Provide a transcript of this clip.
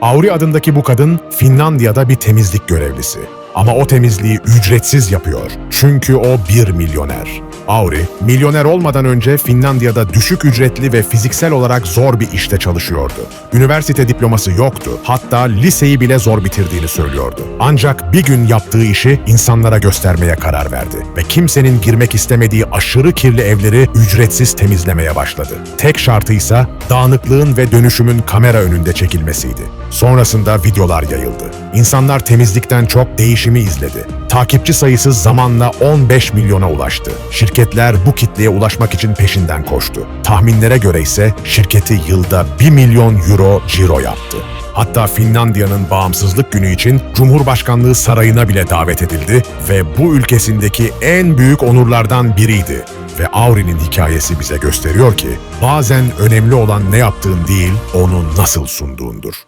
Auri adındaki bu kadın Finlandiya'da bir temizlik görevlisi. Ama o temizliği ücretsiz yapıyor. Çünkü o bir milyoner. Auri, milyoner olmadan önce Finlandiya'da düşük ücretli ve fiziksel olarak zor bir işte çalışıyordu. Üniversite diploması yoktu. Hatta liseyi bile zor bitirdiğini söylüyordu. Ancak bir gün yaptığı işi insanlara göstermeye karar verdi ve kimsenin girmek istemediği aşırı kirli evleri ücretsiz temizlemeye başladı. Tek şartı ise dağınıklığın ve dönüşümün kamera önünde çekilmesiydi. Sonrasında videolar yayıldı. İnsanlar temizlikten çok değişimi izledi. Takipçi sayısı zamanla 15 milyona ulaştı. Şirketler bu kitleye ulaşmak için peşinden koştu. Tahminlere göre ise şirketi yılda 1 milyon euro ciro yaptı. Hatta Finlandiya'nın bağımsızlık günü için Cumhurbaşkanlığı sarayına bile davet edildi ve bu ülkesindeki en büyük onurlardan biriydi. Ve Auri'nin hikayesi bize gösteriyor ki bazen önemli olan ne yaptığın değil, onu nasıl sunduğundur.